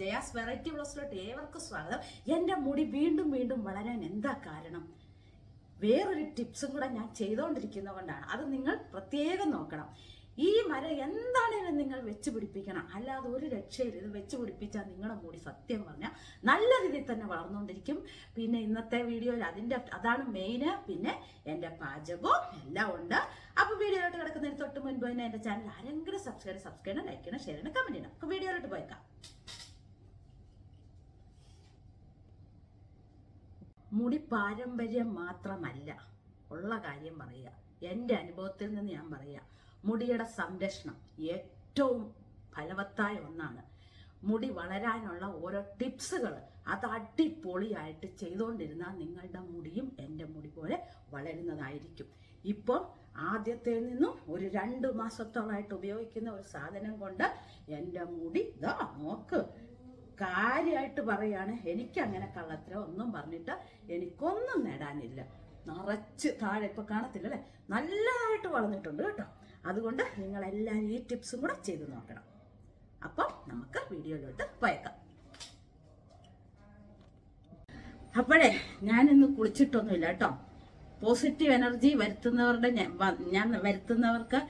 Jaya's variety ബ്ലോസിലോട്ട് ഏവർക്കും സ്വാഗതം. എന്റെ മുടി വീണ്ടും വീണ്ടും വളരാൻ എന്താ കാരണം? വേറൊരു ടിപ്സും കൂടെ ഞാൻ ചെയ്തുകൊണ്ടിരിക്കുന്നത് കൊണ്ടാണ്. അത് നിങ്ങൾ പ്രത്യേകം നോക്കണം. ഈ മരം എന്താണേലും നിങ്ങൾ വെച്ച് പിടിപ്പിക്കണം. അല്ലാതെ ഒരു രക്ഷയില്ല. ഇത് വെച്ച് പിടിപ്പിച്ചാൽ നിങ്ങളുടെ മുടി സത്യം പറഞ്ഞാൽ നല്ല രീതിയിൽ തന്നെ വളർന്നുകൊണ്ടിരിക്കും. പിന്നെ ഇന്നത്തെ വീഡിയോയിൽ അതിന്റെ അതാണ് മെയിന് പിന്നെ എന്റെ പാചകവും എല്ലാം ഉണ്ട്. അപ്പോൾ വീഡിയോയിലോട്ട് കിടക്കുന്നതിന് തൊട്ട് മുൻപ് തന്നെ എന്റെ ചാനൽ ആരെങ്കിലും സബ്സ്ക്രൈബ് സബ്സ്ക്രൈബ് ചെയ്യണം ലൈക്ക് ചെയ്യണം ഷെയർ ചെയ്യണം കമന്റ് ചെയ്യണം. അപ്പോൾ വീഡിയോയിലോട്ട് പോയേക്കാം. മുടി പാരമ്പര്യം മാത്രമല്ല. ഉള്ള കാര്യം പറയുക. എന്റെ അനുഭവത്തിൽ നിന്ന് ഞാൻ പറയുക. മുടിയുടെ സംരക്ഷണം ഏറ്റവും ഫലവത്തായ ഒന്നാണ്. മുടി വളരാനുള്ള ഓരോ ടിപ്സുകൾ അത് അടിപൊളിയായിട്ട് ചെയ്തുകൊണ്ടിരുന്നാൽ നിങ്ങളുടെ മുടിയും എന്റെ മുടി പോലെ വളരുന്നതായിരിക്കും. ഇപ്പം ആദ്യത്തെ നിന്നും ഒരു രണ്ട് മാസത്തോളമായിട്ട് ഉപയോഗിക്കുന്ന ഒരു സാധനം കൊണ്ട് എന്റെ മുടി ഇതാ നോക്ക് കാര്യമായിട്ട് പറയാണ് എനിക്കങ്ങനെ കള്ളത്തരം ഒന്നും പറഞ്ഞിട്ട് എനിക്കൊന്നും നേടാനില്ല. നിറച്ച് താഴെ ഇപ്പൊ കാണത്തില്ല അല്ലേ? നല്ലതായിട്ട് വളർന്നിട്ടുണ്ട് കേട്ടോ. അതുകൊണ്ട് നിങ്ങൾ നിങ്ങളെല്ലാവരും ഈ ടിപ്സും കൂടെ ചെയ്ത് നോക്കണം. അപ്പം നമുക്ക് വീഡിയോയിലോട്ട് പോയേക്കാം. അപ്പോഴേ ഞാനിന്ന് കുളിച്ചിട്ടൊന്നുമില്ല കേട്ടോ. പോസിറ്റീവ് എനർജി വരുത്തുന്നവരുടെ ഞാൻ വരുത്തുന്നവർക്ക്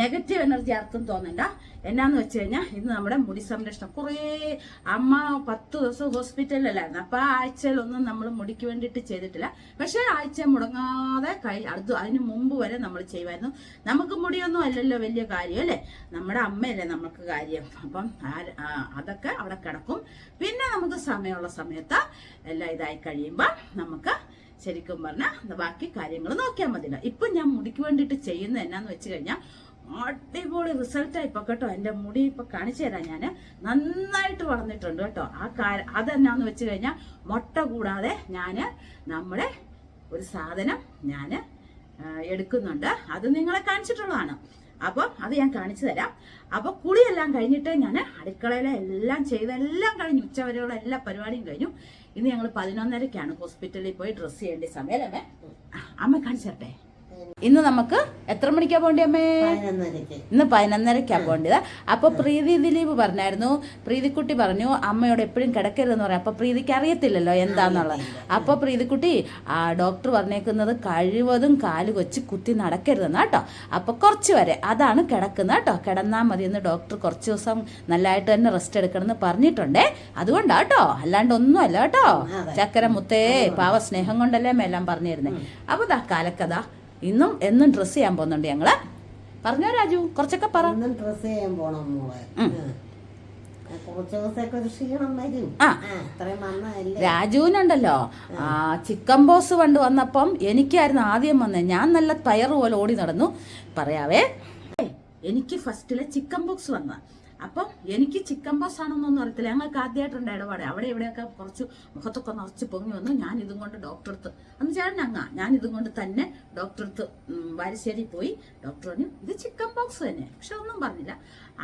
നെഗറ്റീവ് എനർജി ആർക്കും തോന്നണ്ട. എന്നാന്ന് വെച്ച് കഴിഞ്ഞാൽ ഇന്ന് നമ്മുടെ മുടി സംരക്ഷണം. കുറേ അമ്മ പത്ത് ദിവസം ഹോസ്പിറ്റലിലായിരുന്നു അപ്പൊ ആ ആഴ്ചയിലൊന്നും നമ്മൾ മുടിക്ക് വേണ്ടിയിട്ട് ചെയ്തിട്ടില്ല. പക്ഷേ ആഴ്ച മുടങ്ങാതെ കൈ അത് അതിന് മുമ്പ് വരെ നമ്മൾ ചെയ്യുമായിരുന്നു. നമുക്ക് മുടിയൊന്നും അല്ലല്ലോ വലിയ കാര്യം അല്ലേ? നമ്മുടെ അമ്മയല്ലേ നമുക്ക് കാര്യം. അപ്പം അതൊക്കെ അവിടെ കിടക്കും. പിന്നെ നമുക്ക് സമയമുള്ള സമയത്ത് എല്ലാം ഇതായി കഴിയുമ്പോൾ നമുക്ക് ശരിക്കും പറഞ്ഞാൽ ബാക്കി കാര്യങ്ങൾ നോക്കിയാൽ മതില്ല ഇപ്പൊ ഞാൻ മുടിക്ക് വേണ്ടിയിട്ട് ചെയ്യുന്നത് എന്നാന്ന് വെച്ച് കഴിഞ്ഞാൽ അടിപൊളി റിസൾട്ട് ഇപ്പൊ കേട്ടോ. എന്റെ മുടി ഇപ്പൊ കാണിച്ചു തരാം ഞാൻ നന്നായിട്ട് വളർന്നിട്ടുണ്ട് കേട്ടോ. ആ കാര്യം അതെന്നാന്ന് വെച്ച് കഴിഞ്ഞാൽ മുട്ട കൂടാതെ ഞാൻ നമ്മുടെ ഒരു സാധനം ഞാൻ എടുക്കുന്നുണ്ട്. അത് നിങ്ങളെ കാണിച്ചിട്ടുള്ളതാണ്. അപ്പം അത് ഞാൻ കാണിച്ചു തരാം. അപ്പൊ കുളിയെല്ലാം കഴിഞ്ഞിട്ട് ഞാൻ അടുക്കളയിലെ എല്ലാം ചെയ്തെല്ലാം കഴിഞ്ഞു ഉച്ചവരെയുള്ള എല്ലാ പരിപാടിയും കഴിഞ്ഞു. ഇന്ന് ഞങ്ങൾ പതിനൊന്നരക്കാണ് ഹോസ്പിറ്റലിൽ പോയി ഡ്രസ്സ് ചെയ്യേണ്ട സമയം അല്ലേ അമ്മ? കാണിച്ചു തരട്ടെ ഇന്ന് നമുക്ക് എത്ര മണിക്കാ പോണ്ടേ അമ്മേ? ഇന്ന് പതിനൊന്നരക്കാ പോണ്ടത് അപ്പൊ പ്രീതി ദിലീപ് പറഞ്ഞായിരുന്നു. പ്രീതിക്കുട്ടി പറഞ്ഞു അമ്മയോട് എപ്പോഴും കിടക്കരുതെന്ന് പറയാം. അപ്പൊ പ്രീതിക്ക് അറിയത്തില്ലല്ലോ എന്താന്നുള്ളത്. അപ്പൊ പ്രീതിക്കുട്ടി ആ ഡോക്ടർ പറഞ്ഞേക്കുന്നത് കഴിവതും കാൽ കൊച്ച് കുത്തി നടക്കരുതെന്ന് കേട്ടോ അപ്പൊ കുറച്ച് വരെ അതാണ് കിടക്കുന്നത് കേട്ടോ കിടന്നാൽ മതി എന്ന് ഡോക്ടർ കുറച്ച് ദിവസം നല്ലതായിട്ട് തന്നെ റെസ്റ്റ് എടുക്കണമെന്ന് പറഞ്ഞിട്ടുണ്ടേ. അതുകൊണ്ടാ കേട്ടോ അല്ലാണ്ട് ഒന്നുമല്ല കേട്ടോ. ചക്കര മുത്തേ പാവ സ്നേഹം കൊണ്ടല്ലേ എല്ലാം പറഞ്ഞിരുന്നേ. അപ്പൊ ദാ കാലക്കഥ. ഇന്നും എന്നും ഡ്രസ്സ് ചെയ്യാൻ പോകുന്നുണ്ട് ഞങ്ങൾ. പറഞ്ഞോ രാജു കുറച്ചൊക്കെ പറ. ഇന്നും ഡ്രസ് ചെയ്യാൻ പോണം മോളെ. ആ. രാജുവിനുണ്ടല്ലോ. ചിക്കൻ ബോസ് പണ്ട് വന്നപ്പം എനിക്കായിരുന്നു ആദ്യം വന്നത് ഞാൻ നല്ല പയറ് പോലെ ഓടി നടന്നു. പറയാവേ. എനിക്ക് ഫസ്റ്റിലെ ചിക്കൻ ബോക്സ് വന്ന അപ്പം എനിക്ക് ചിക്കൻ ബസ് ആണെന്നൊന്നും അറിയത്തില്ല ഞങ്ങൾക്ക് ആദ്യമായിട്ടുണ്ട് ഇടപാട്. അവിടെ ഇവിടെയൊക്കെ കുറച്ച് മുഖത്തൊക്കെ നിറച്ച് പൊങ്ങി വന്നു ഞാൻ ഇതും കൊണ്ട് ഡോക്ടറെടുത്ത് അന്ന് ചേട്ടൻ അങ്ങ. ഞാൻ ഇതും കൊണ്ട് തന്നെ ഡോക്ടറെടുത്ത് വാരിശ്ശേരി പോയി ഡോക്ടർ പറഞ്ഞു ഇത് ചിക്കൻ ബോക്സ് തന്നെ. പക്ഷെ ഒന്നും പറഞ്ഞില്ല.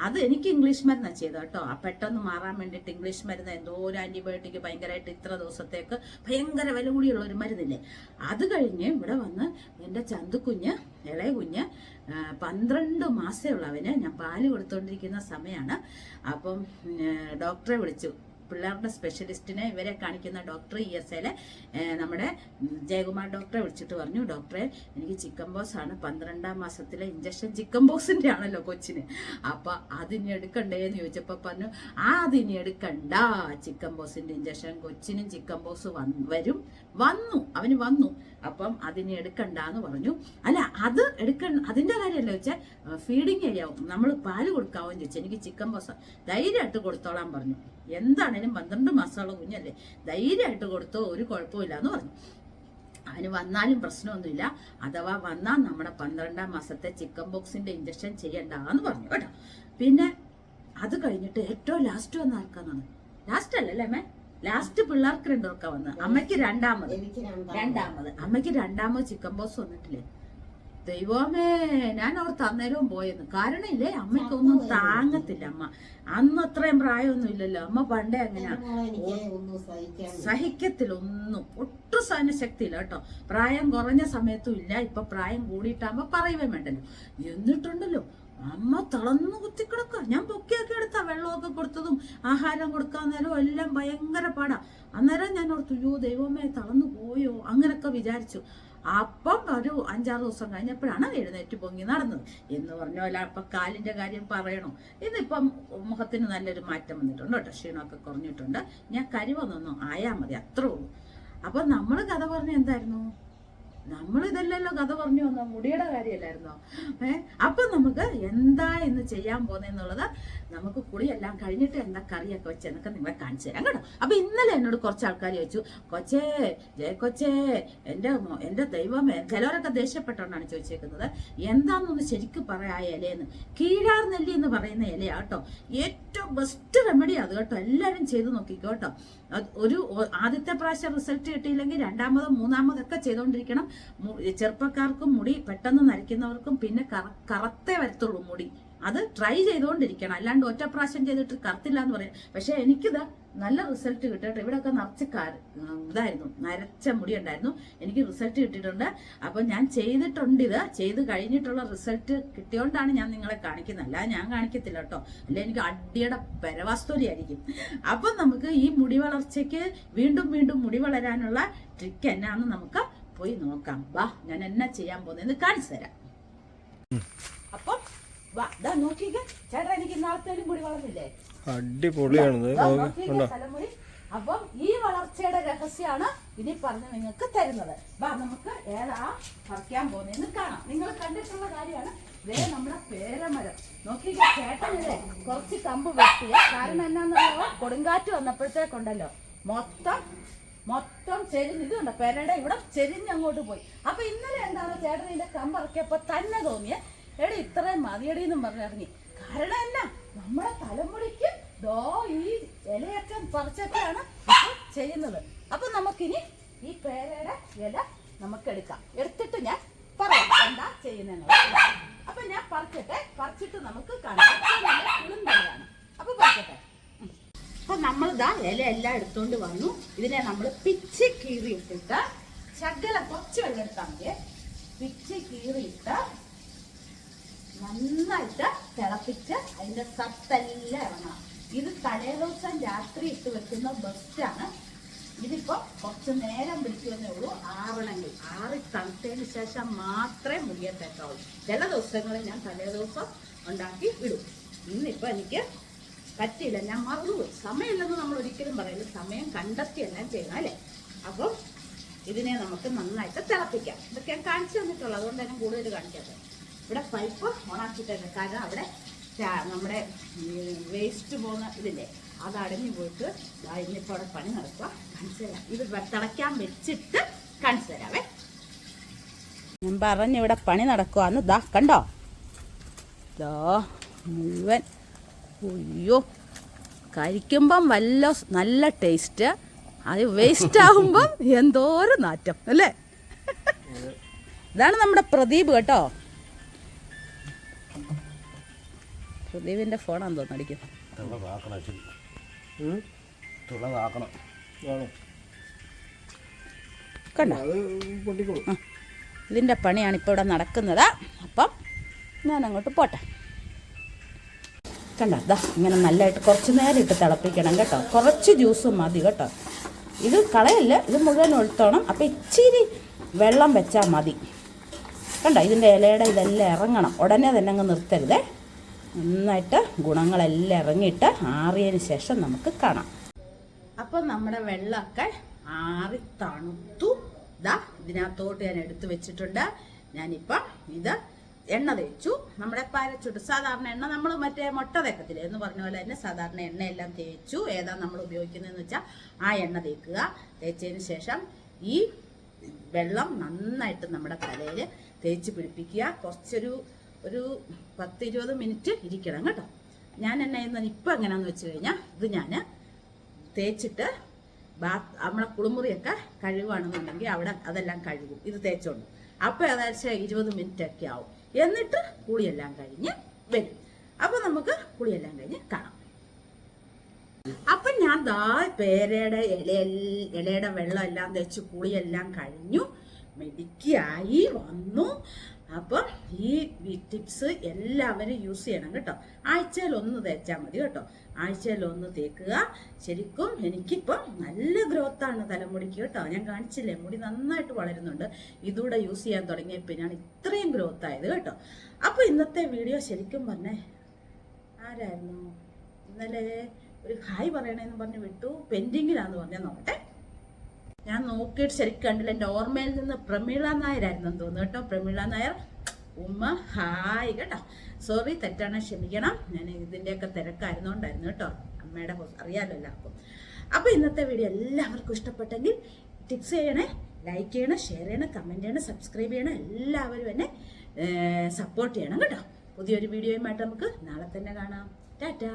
അത് എനിക്ക് ഇംഗ്ലീഷ് മരുന്നാണ് ചെയ്തത് കേട്ടോ. ആ പെട്ടെന്ന് മാറാൻ വേണ്ടിയിട്ട് ഇംഗ്ലീഷ് മരുന്ന് എന്തോ ഒരു ആന്റിബയോട്ടിക് ഭയങ്കരമായിട്ട് ഇത്ര ദിവസത്തേക്ക് ഭയങ്കര വില കൂടിയുള്ള ഒരു മരുന്നില്ലേ? അത് കഴിഞ്ഞ് ഇവിടെ വന്ന് എന്റെ ചന്തുക്കുഞ്ഞ് ഇളയ കുഞ്ഞ് പന്ത്രണ്ട് മാസമുള്ളവന് ഞാൻ പാൽ കൊടുത്തുകൊണ്ടിരിക്കുന്ന സമയമാണ് അപ്പം ഡോക്ടറെ വിളിച്ചു. പിള്ളേരുടെ സ്പെഷ്യലിസ്റ്റിനെ ഇവരെ കാണിക്കുന്ന ഡോക്ടർ ഇ എസ് എയിലെ നമ്മുടെ ജയകുമാർ ഡോക്ടറെ വിളിച്ചിട്ട് പറഞ്ഞു. ഡോക്ടറെ എനിക്ക് ചിക്കൻ ബോക്സ് ആണ്. പന്ത്രണ്ടാം മാസത്തിലെ ഇഞ്ചക്ഷൻ ചിക്കൻ ബോക്സിന്റെ ആണല്ലോ കൊച്ചിന്. അപ്പൊ അതിനി എടുക്കണ്ടേ എന്ന് ചോദിച്ചപ്പോ പറഞ്ഞു ആ അതിനി എടുക്കണ്ട. ചിക്കൻ ബോക്സിന്റെ ഇഞ്ചക്ഷൻ കൊച്ചിനും ചിക്കൻ ബോക്സ് വരും. വന്നു. അവന് വന്നു. അപ്പം അതിനെ എടുക്കണ്ട എന്ന് പറഞ്ഞു. അല്ല അത് എടുക്ക അതിന്റെ കാര്യമല്ല വെച്ചാൽ ഫീഡിങ് ഏരിയാവും നമ്മൾ പാൽ കൊടുക്കാവോ എന്ന് ചോദിച്ചു. എനിക്ക് ചിക്കൻ ബോക്സ് ധൈര്യമായിട്ട് കൊടുത്തോളാൻ പറഞ്ഞു. എന്താണേലും പന്ത്രണ്ട് മാസമുള്ള കുഞ്ഞല്ലേ? ധൈര്യമായിട്ട് കൊടുത്തോ ഒരു കുഴപ്പമില്ല എന്ന് പറഞ്ഞു. അവന് വന്നാലും പ്രശ്നമൊന്നുമില്ല. അഥവാ വന്നാൽ നമ്മുടെ പന്ത്രണ്ടാം മാസത്തെ ചിക്കൻ ബോക്സിന്റെ ഇഞ്ചക്ഷൻ ചെയ്യണ്ടെന്ന് പറഞ്ഞു കേട്ടോ. പിന്നെ അത് കഴിഞ്ഞിട്ട് ഏറ്റവും ലാസ്റ്റ് വന്ന ആർക്കാന്നാണ്? ലാസ്റ്റ് അല്ലല്ലേ അമ്മേ? ലാസ്റ്റ് പിള്ളേർക്ക് രണ്ടുപേർക്കാ വന്നത്. അമ്മയ്ക്ക് രണ്ടാമത്. രണ്ടാമത്. അമ്മയ്ക്ക് രണ്ടാമത് ചിക്കൻ ബോക്സ് വന്നിട്ടില്ലേ? ദൈവമേ ഞാൻ ഓർത്ത് അന്നേരവും പോയെന്ന്. കാരണം ഇല്ലേ അമ്മയ്ക്കൊന്നും താങ്ങത്തില്ല അമ്മ. അന്ന് അത്രയും പ്രായമൊന്നും ഇല്ലല്ലോ. അമ്മ പണ്ടേ അങ്ങനെ സഹിക്കത്തില്ല ഒന്നും. ഒട്ടും സഹനശക്തി ഇല്ല കേട്ടോ. പ്രായം കുറഞ്ഞ സമയത്തും ഇല്ല. ഇപ്പൊ പ്രായം കൂടിയിട്ടാകുമ്പോ പറയുവേ വേണ്ടല്ലോ. എന്നിട്ടുണ്ടല്ലോ അമ്മ തളർന്നു കുത്തിക്കിടക്കുക ഞാൻ പൊക്കിയൊക്കെ എടുത്ത വെള്ളമൊക്കെ കൊടുത്തതും ആഹാരം കൊടുക്കാൻ നേരം എല്ലാം ഭയങ്കര പാടാ. അന്നേരം ഞാൻ ഓർത്തു അയ്യോ ദൈവമേ തളർന്നു പോയോ? അങ്ങനൊക്കെ വിചാരിച്ചു. അപ്പം ഒരു അഞ്ചാറ് ദിവസം കഴിഞ്ഞപ്പോഴാണ് എഴുന്നേറ്റ് പൊങ്ങി നടന്നത്. എന്ന് പറഞ്ഞ പോലെ അപ്പം കാലിന്റെ കാര്യം പറയണോ? ഇന്നിപ്പം മുഖത്തിന് നല്ലൊരു മാറ്റം വന്നിട്ടുണ്ട് കേട്ടോ. ക്ഷീണമൊക്കെ കുറഞ്ഞിട്ടുണ്ട്. ഞാൻ കരിവന്നൊന്നും ആയാൽ മതി. അത്രേ ഉള്ളൂ. അപ്പം നമ്മൾ കഥ പറഞ്ഞ എന്തായിരുന്നു? നമ്മൾ ഇതല്ലല്ലോ കഥ പറഞ്ഞു വന്ന മുടിയുടെ കാര്യമല്ലായിരുന്നോ? ഏ? അപ്പൊ നമുക്ക് എന്താ ഇന്ന് ചെയ്യാൻ പോകുന്നതെന്നുള്ളത് നമുക്ക് കുളിയെല്ലാം കഴിഞ്ഞിട്ട് എന്താ കറിയൊക്കെ വെച്ച് എന്നൊക്കെ നിങ്ങളെ കാണിച്ചു തരാം കേട്ടോ. അപ്പൊ ഇന്നലെ എന്നോട് കുറച്ച് ആൾക്കാർ ചോദിച്ചു കൊച്ചേ ജയ കൊച്ചേ എന്റെ എന്റെ ദൈവമേ ചിലവരൊക്കെ ദേഷ്യപ്പെട്ടോണ്ടാണ് ചോദിച്ചേക്കുന്നത്. എന്താണെന്നൊന്ന് ശരിക്കും പറയാ ഇലയെന്ന്. കീഴാർ നെല്ലി എന്ന് പറയുന്ന ഇലയാ കേട്ടോ. ഏറ്റവും ബെസ്റ്റ് റെമഡി അത് കേട്ടോ. എല്ലാവരും ചെയ്ത് നോക്കിക്കോട്ടോ ഒരു ആദ്യത്തെ പ്രാവശ്യം റിസൾട്ട് കിട്ടിയില്ലെങ്കിൽ രണ്ടാമതും മൂന്നാമതൊക്കെ ചെയ്തുകൊണ്ടിരിക്കണം ചെറുപ്പക്കാർക്കും മുടി പെട്ടെന്ന് നരയ്ക്കുന്നവർക്കും പിന്നെ കറ- കറുത്തേ വരത്തുള്ളൂ മുടി. അത് ട്രൈ ചെയ്തുകൊണ്ടിരിക്കണം അല്ലാണ്ട് ഒറ്റ പ്രാവശ്യം ചെയ്തിട്ട് കറുത്തില്ല എന്ന് പറയാം. പക്ഷെ എനിക്കിത് നല്ല റിസൾട്ട് കിട്ടിയിട്ട് ഇവിടെയൊക്കെ നിറച്ച് ഇതായിരുന്നു. നരച്ച മുടി ഉണ്ടായിരുന്നു എനിക്ക് റിസൾട്ട് കിട്ടിയിട്ടുണ്ട്. അപ്പൊ ഞാൻ ചെയ്തിട്ടുണ്ട് ഇത്. ചെയ്ത് കഴിഞ്ഞിട്ടുള്ള റിസൾട്ട് കിട്ടിയോണ്ടാണ് ഞാൻ നിങ്ങളെ കാണിക്കുന്നത്. അല്ല ഞാൻ കാണിക്കത്തില്ല കേട്ടോ. അല്ലെ എനിക്ക് അടിയുടെ പരവാസ്തോലിയായിരിക്കും അപ്പം നമുക്ക് ഈ മുടി വളർച്ചയ്ക്ക് വീണ്ടും വീണ്ടും മുടി വളരാനുള്ള ട്രിക്ക് എന്നാന്ന് നമുക്ക് പോയി നോക്കാം. വാ ഞാൻ എന്നാ ചെയ്യാൻ പോകുന്നതെന്ന് കാണിച്ചു തരാം. അപ്പം വാ ദാ നോക്കിക്കേ. ചേട്ടാ എനിക്ക് നാളത്തേലും കൂടി വളർന്നില്ലേ? അടിപൊളിയാണത്. തലമുടി. അപ്പം ഈ വളർച്ചയുടെ രഹസ്യമാണ് ഇനി പറഞ്ഞ് നിങ്ങൾക്ക് തരുന്നത്. വാ നമുക്ക് ഏതാ പറിക്കാൻ പോകുന്നതെന്ന് കാണാം. നിങ്ങൾ കണ്ടിട്ടുള്ള കാര്യമാണ്. ദേ നമ്മുടെ പേരമരം. നോക്കിക്കേ ചേട്ടനില്ലേ കുറച്ച് കമ്പ് വെട്ടിയ കാരണം എന്നാന്നുള്ളോ കൊടുങ്കാറ്റ് വന്നപ്പോഴത്തേക്കുണ്ടല്ലോ. മൊത്തം മൊത്തം ചെരിഞ്ഞ് ഇതുണ്ട് പെരയുടെ ഇവിടെ ചെരിഞ്ഞ് അങ്ങോട്ട് പോയി. അപ്പൊ ഇന്നലെ എന്താണ് ചേട്ടൻ ഇതിന്റെ കമ്പിറക്കിയപ്പോ തന്നെ തോന്നിയ? എടി ഇത്രയും മതിയടി എന്നും പറഞ്ഞിറങ്ങി കാരണം എന്നാ? നമ്മുടെ തലമുടിക്ക് ദോ ഈ ഇലയൊക്കെ പറിച്ചൊക്കെയാണ് ചെയ്യുന്നത്. അപ്പൊ നമുക്കിനി ഈ പേരയുടെ ഇല നമുക്ക് എടുക്കാം എടുത്തിട്ട് ഞാൻ പറയാം എന്താ ചെയ്യുന്നത് അപ്പൊ ഞാൻ പറിച്ചിട്ടെ പറിച്ചിട്ട് നമുക്ക് കാണാം. അപ്പൊ പറിക്കട്ടെ. അപ്പൊ നമ്മൾ ഇതാ എല്ലാം എടുത്തോണ്ട് വന്നു. ഇതിനെ നമ്മൾ പിച്ച് കീറിയിട്ടിട്ട് ശകല കുറച്ച് വെള്ളം എടുത്താൽ മതിയെ. പിച്ച് കീറിയിട്ട് നന്നായിട്ട് തിളപ്പിച്ച് അതിന്റെ സത്തെല്ലാം ഇറങ്ങണം. ഇത് തലേ ദിവസം രാത്രി ഇട്ട് വെക്കുന്ന ബെസ്റ്റാണ് ഇതിപ്പോ കുറച്ച് നേരം പിടിക്കുമെന്നേ ഉള്ളൂ. ആവണമെങ്കിൽ ആറി തണുത്തതിന് ശേഷം മാത്രമേ മുടിയത്തേക്കാവുള്ളൂ ചില ദിവസങ്ങളിൽ ഞാൻ തലേ ദിവസം ഉണ്ടാക്കി വിടും ഇന്നിപ്പോ എനിക്ക് പറ്റിയില്ല ഞാൻ മറന്നുപോയി സമയമില്ലെന്ന് നമ്മൾ ഒരിക്കലും പറയില്ല. സമയം കണ്ടെത്തി എല്ലാം ചെയ്യണം അല്ലേ? അപ്പം ഇതിനെ നമുക്ക് നന്നായിട്ട് തിളപ്പിക്കാം. ഇതൊക്കെ ഞാൻ കാണിച്ചു തന്നിട്ടുള്ളൂ. അതുകൊണ്ട് തന്നെ കൂടുതൽ കാണിക്കാത്തത് ഇവിടെ പൈപ്പ് ഓണാക്കിയിട്ടുണ്ട് കാരണം അവിടെ നമ്മുടെ വേസ്റ്റ് പോകുന്ന ഇതില്ലേ? അത് അടഞ്ഞു പോയിട്ട് ഇന്നിപ്പോൾ അവിടെ പണി നടക്കുക. കാണിച്ചു തരാം. ഇത് തിളയ്ക്കാൻ വെച്ചിട്ട് കാണിച്ചു തരാമേ ഞാൻ പറഞ്ഞിവിടെ പണി നടക്കുവാന്ന് ദാ കണ്ടോ? മുഴുവൻ അയ്യോ കഴിക്കുമ്പം വല്ല നല്ല ടേസ്റ്റ് അത് വേസ്റ്റ് ആകുമ്പം എന്തോരം നാറ്റം അല്ലേ? ഇതാണ് നമ്മുടെ പ്രദീപ് കേട്ടോ. പ്രദീപിന്റെ ഫോണാന്ന് തോന്നുന്നു ആണോ കണ്ടോ? ഇതിന്റെ പണിയാണ് ഇപ്പോൾ ഇവിടെ നടക്കുന്നത്. അപ്പം ഞാൻ അങ്ങോട്ട് പോട്ടെ. കണ്ടോ ഇങ്ങനെ നല്ലതായിട്ട് കുറച്ച് നേരം ഇട്ട് തിളപ്പിക്കണം കേട്ടോ. കുറച്ച് ജ്യൂസ് മതി കേട്ടോ. ഇത് കളയല്ല ഇത് മുഴുവൻ ഒഴുത്തോണം അപ്പം ഇച്ചിരി വെള്ളം വെച്ചാൽ മതി. കണ്ടോ ഇതിന്റെ ഇലയുടെ ഇതെല്ലാം ഇറങ്ങണം. ഉടനെ തന്നെ അങ്ങ് നിർത്തരുതേ. നന്നായിട്ട് ഗുണങ്ങളെല്ലാം ഇറങ്ങിയിട്ട് ആറിയതിന് ശേഷം നമുക്ക് കാണാം. അപ്പം നമ്മുടെ വെള്ളമൊക്കെ ആറി തണുത്തു. ദാ ഇതിനകത്തോട്ട് ഞാൻ എടുത്തു വെച്ചിട്ടുണ്ട്. ഞാനിപ്പം ഇത് എണ്ണ തേച്ചു. നമ്മുടെ പരച്ചുട്ട് സാധാരണ എണ്ണ നമ്മൾ മറ്റേ മുട്ട തേക്കത്തില്ല എന്ന് പറഞ്ഞ പോലെ തന്നെ സാധാരണ എണ്ണയെല്ലാം തേച്ചു. ഏതാ നമ്മൾ ഉപയോഗിക്കുന്നതെന്ന് വെച്ചാൽ ആ എണ്ണ തേക്കുക. തേച്ചതിന് ശേഷം ഈ വെള്ളം നന്നായിട്ട് നമ്മുടെ തലയിൽ തേച്ച് പിടിപ്പിക്കുക. കുറച്ചൊരു ഒരു പത്ത് ഇരുപത് മിനിറ്റ് ഇരിക്കണം കേട്ടോ. ഞാൻ എണ്ണ ചെയ്യുന്നത് ഇപ്പം എങ്ങനെയാണെന്ന് വെച്ച് കഴിഞ്ഞാൽ ഇത് ഞാൻ തേച്ചിട്ട് ബാത്ത് നമ്മളെ കുളിമുറിയൊക്കെ കഴുകുകയാണെന്നുണ്ടെങ്കിൽ അവിടെ അതെല്ലാം കഴുകും. ഇത് തേച്ചോണ്ട്. അപ്പോൾ ഏകദേശം ഇരുപത് മിനിറ്റ് ഒക്കെ ആവും. എന്നിട്ട് കുളിയെല്ലാം കഴിഞ്ഞ് വരും. അപ്പോൾ നമുക്ക് കുളിയെല്ലാം കഴിഞ്ഞ് കാണാം. അപ്പം ഞാൻ ദാ പേരയുടെ ഇല ഇലയുടെ വെള്ളം എല്ലാം തേച്ച് കുളിയെല്ലാം കഴിഞ്ഞു. മെടുക്കിയായി വന്നു. അപ്പം ഈ ടിപ്സ് എല്ലാവരും യൂസ് ചെയ്യണം കേട്ടോ. ആഴ്ചയിൽ ഒന്ന് തേച്ചാൽ മതി കേട്ടോ. ആഴ്ചയിൽ ഒന്ന് തേക്കുക. ശരിക്കും എനിക്കിപ്പം നല്ല ഗ്രോത്താണ് തലമുടിക്ക് കേട്ടോ. ഞാൻ കാണിച്ചില്ലേ മുടി നന്നായിട്ട് വളരുന്നുണ്ട്. ഇതൂടെ യൂസ് ചെയ്യാൻ തുടങ്ങിയപ്പോഴാണ് ഇത്രയും ഗ്രോത്ത് ആയത് കേട്ടോ. അപ്പോൾ ഇന്നത്തെ വീഡിയോ ശരിക്കും പറഞ്ഞേ ആരായിരുന്നു? ഇന്നലെ ഒരു ഹായ് പറയണേന്ന് പറഞ്ഞ് വിട്ടു. പെൻഡിങ്ങിലാന്ന് പറഞ്ഞാൽ നോക്കട്ടെ. ഞാൻ നോക്കിയിട്ട് ശരിക്കും കണ്ടില്ല. ഓർമ്മയിൽ നിന്ന് പ്രമീള നായരായിരുന്നു തോന്നുന്നു കേട്ടോ. പ്രമീള നായർ. ഉമ്മ ഹായ് കേട്ടോ. സോറി തെറ്റാണ് ക്ഷമിക്കണം. ഞാൻ ഇതിന്റെയൊക്കെ തിരക്കായിരുന്നോണ്ടായിരുന്നു കേട്ടോ. അമ്മയുടെ അറിയാലോ എല്ലാവർക്കും. അപ്പോൾ ഇന്നത്തെ വീഡിയോ എല്ലാവർക്കും ഇഷ്ടപ്പെട്ടെങ്കിൽ ടിപ്സ് ചെയ്യണേ ലൈക്ക് ചെയ്യണം ഷെയർ ചെയ്യണം കമന്റ് ചെയ്യണം സബ്സ്ക്രൈബ് ചെയ്യണം എല്ലാവരും എന്നെ സപ്പോർട്ട് ചെയ്യണം കേട്ടോ. പുതിയൊരു വീഡിയോയുമായിട്ട് നമുക്ക് നാളെ തന്നെ കാണാം. ടാറ്റാ.